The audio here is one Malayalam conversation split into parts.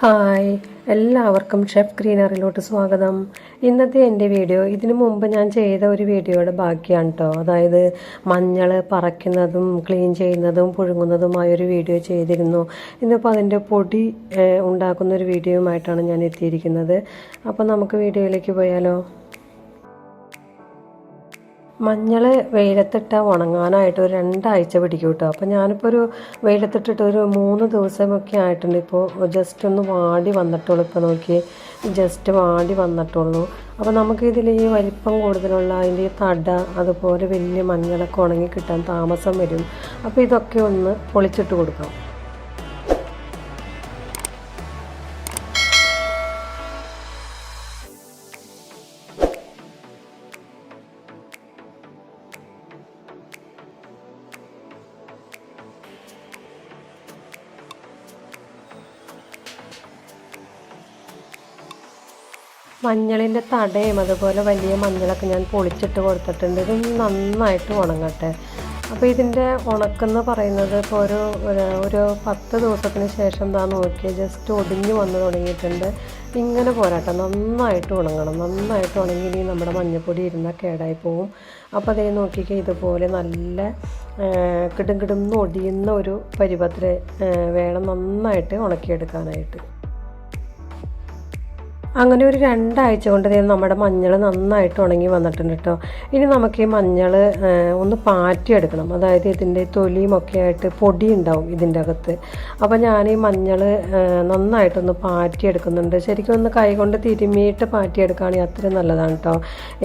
ഹായ് എല്ലാവർക്കും ഷെഫ് ഗ്രീനറിലോട്ട് സ്വാഗതം. ഇന്നത്തെ എന്റെ വീഡിയോ ഇതിനു മുമ്പ് ഞാൻ ചെയ്ത ഒരു വീഡിയോയുടെ ബാക്കിയാണ് കേട്ടോ അതായത് മഞ്ഞൾ പറിക്കുന്നതും ക്ലീൻ ചെയ്യുന്നതും പുഴുങ്ങുന്നതുമായ ഒരു വീഡിയോ ചെയ്തിരുന്നു. ഇന്നിപ്പോൾ അതിന്റെ പൊടി ഉണ്ടാക്കുന്ന ഒരു വീഡിയോയുമായിട്ടാണ് ഞാൻ എത്തിയിരിക്കുന്നത്. അപ്പോൾ നമുക്ക് വീഡിയോയിലേക്ക് പോയാലോ? മഞ്ഞൾ വെയിലത്തിട്ട് ഉണങ്ങാനായിട്ട് ഒരു രണ്ടാഴ്ച പിടിക്കും കേട്ടോ. അപ്പോൾ ഞാനിപ്പോൾ ഒരു വെയിലത്തിട്ടിട്ട് ഒരു മൂന്ന് ദിവസമൊക്കെ ആയിട്ടുണ്ട്. ഇപ്പോൾ ജസ്റ്റ് ഒന്ന് വാടി വന്നിട്ടുള്ളൂ ഇപ്പോൾ നോക്കി. ജസ്റ്റ് വാടി വന്നിട്ടുള്ളൂ. അപ്പോൾ നമുക്കിതിൽ ഈ വലിപ്പം കൂടുതലുള്ള അതിന്റെ ഈ തട അതുപോലെ വലിയ മഞ്ഞളൊക്കെ ഉണങ്ങി കിട്ടാൻ താമസം വരും. അപ്പോൾ ഇതൊക്കെ ഒന്ന് പൊളിച്ചിട്ട് കൊടുക്കാം മഞ്ഞളിന്റെ തടയും അതുപോലെ വലിയ മഞ്ഞളൊക്കെ ഞാൻ പൊളിച്ചിട്ട് കൊടുത്തിട്ടുണ്ട്. ഇത് നന്നായിട്ട് ഉണങ്ങട്ടെ. അപ്പോൾ ഇതിന്റെ ഉണക്കെന്ന് പറയുന്നത് ഇപ്പോൾ ഒരു ഒരു- പത്ത് ദിവസത്തിന് ശേഷം എന്താ നോക്കിയാൽ ജസ്റ്റ് ഒടിഞ്ഞു വന്ന് തുടങ്ങിയിട്ടുണ്ട്. ഇങ്ങനെ പോരാട്ടെ. നന്നായിട്ട് ഉണങ്ങണം. നന്നായിട്ട് ഉണങ്ങി നമ്മുടെ മഞ്ഞപ്പൊടി ഇരുന്നാൽ കേടായി പോവും. അപ്പോൾ അതേ നോക്കിക്കേ ഇതുപോലെ നല്ല കിടും കിടുന്ന് ഒടിയുന്ന ഒരു പരുവത്തിൽ വേണം നന്നായിട്ട് ഉണക്കിയെടുക്കാനായിട്ട്. അങ്ങനെ ഒരു രണ്ടാഴ്ച കൊണ്ട് തന്നെ നമ്മുടെ മഞ്ഞൾ നന്നായിട്ട് ഉണങ്ങി വന്നിട്ടുണ്ട് കേട്ടോ ഇനി നമുക്ക് ഈ മഞ്ഞൾ ഒന്ന് പാറ്റിയെടുക്കണം. അതായത് ഇതിന്റെ തൊലിയും ഒക്കെ ആയിട്ട് പൊടി ഉണ്ടാവും ഇതിന്റെ അകത്ത്. അപ്പോൾ ഞാൻ ഈ മഞ്ഞൾ നന്നായിട്ടൊന്ന് പാറ്റിയെടുക്കുന്നുണ്ട്. ശരിക്കും ഒന്ന് കൈ കൊണ്ട് തിരുമ്മിയിട്ട് പാറ്റിയെടുക്കുകയാണെങ്കിൽ അത്രയും നല്ലതാണ് കേട്ടോ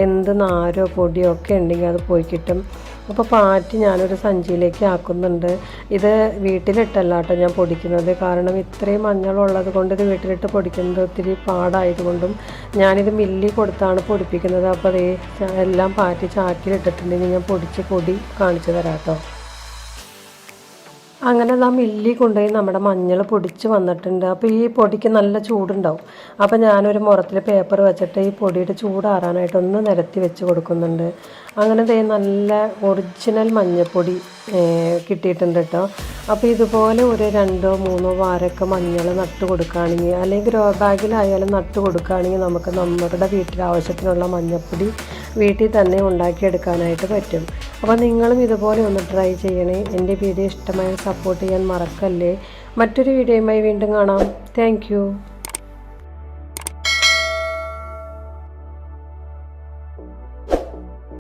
എന്ത് നാരോ പൊടിയോ ഒക്കെ ഉണ്ടെങ്കിൽ അത് പോയി കിട്ടും. അപ്പോൾ പാറ്റി ഞാനൊരു സഞ്ചിയിലേക്ക് ആക്കുന്നുണ്ട്. ഇത് വീട്ടിലിട്ടല്ല കേട്ടോ ഞാൻ പൊടിക്കുന്നത്. കാരണം ഇത്രയും മഞ്ഞളുള്ളത് കൊണ്ട് ഇത് വീട്ടിലിട്ട് പൊടിക്കുന്നത് ഒത്തിരി പാടായതുകൊണ്ടും ഞാനിത് മില്ലി കൊടുത്താണ് പൊടിപ്പിക്കുന്നത്. അപ്പോൾ അതേ എല്ലാം പാറ്റി ചാക്കിലിട്ടിട്ടുണ്ടെങ്കിൽ ഞാൻ പൊടിച്ച് പൊടി കാണിച്ചു തരാം കേട്ടോ. അങ്ങനെ നാം മില്ലി കൊണ്ടുപോയി നമ്മുടെ മഞ്ഞൾ പൊടിച്ച് വന്നിട്ടുണ്ട്. അപ്പോൾ ഈ പൊടിക്ക് നല്ല ചൂടുണ്ടാവും. അപ്പോൾ ഞാനൊരു മുറത്തിൽ പേപ്പർ വെച്ചിട്ട് ഈ പൊടിയുടെ ചൂടാറാനായിട്ട് ഒന്ന് നിരത്തി വെച്ച് കൊടുക്കുന്നുണ്ട്. അങ്ങനെ ദേ നല്ല ഒറിജിനൽ മഞ്ഞൾപ്പൊടി കിട്ടിയിട്ടുണ്ട് കേട്ടോ അപ്പോൾ ഇതുപോലെ ഒരു രണ്ടോ മൂന്നോ വാരമൊക്കെ മഞ്ഞൾ നട്ട് കൊടുക്കുകയാണെങ്കിൽ അല്ലെങ്കിൽ ഗ്രോ ബാഗിലായാലും നട്ട് കൊടുക്കുകയാണെങ്കിൽ നമുക്ക് നമ്മുടെ വീട്ടിലെ ആവശ്യത്തിനുള്ള മഞ്ഞൾപ്പൊടി വീട്ടിൽ തന്നെ ഉണ്ടാക്കിയെടുക്കാനായിട്ട് പറ്റും. അപ്പോൾ നിങ്ങളും ഇതുപോലെ ഒന്ന് ട്രൈ ചെയ്യണേ. എന്റെ വീഡിയോ ഇഷ്ടമായി സപ്പോർട്ട് ചെയ്യാൻ മറക്കല്ലേ. മറ്റൊരു വീഡിയോയുമായി വീണ്ടും കാണാം. താങ്ക്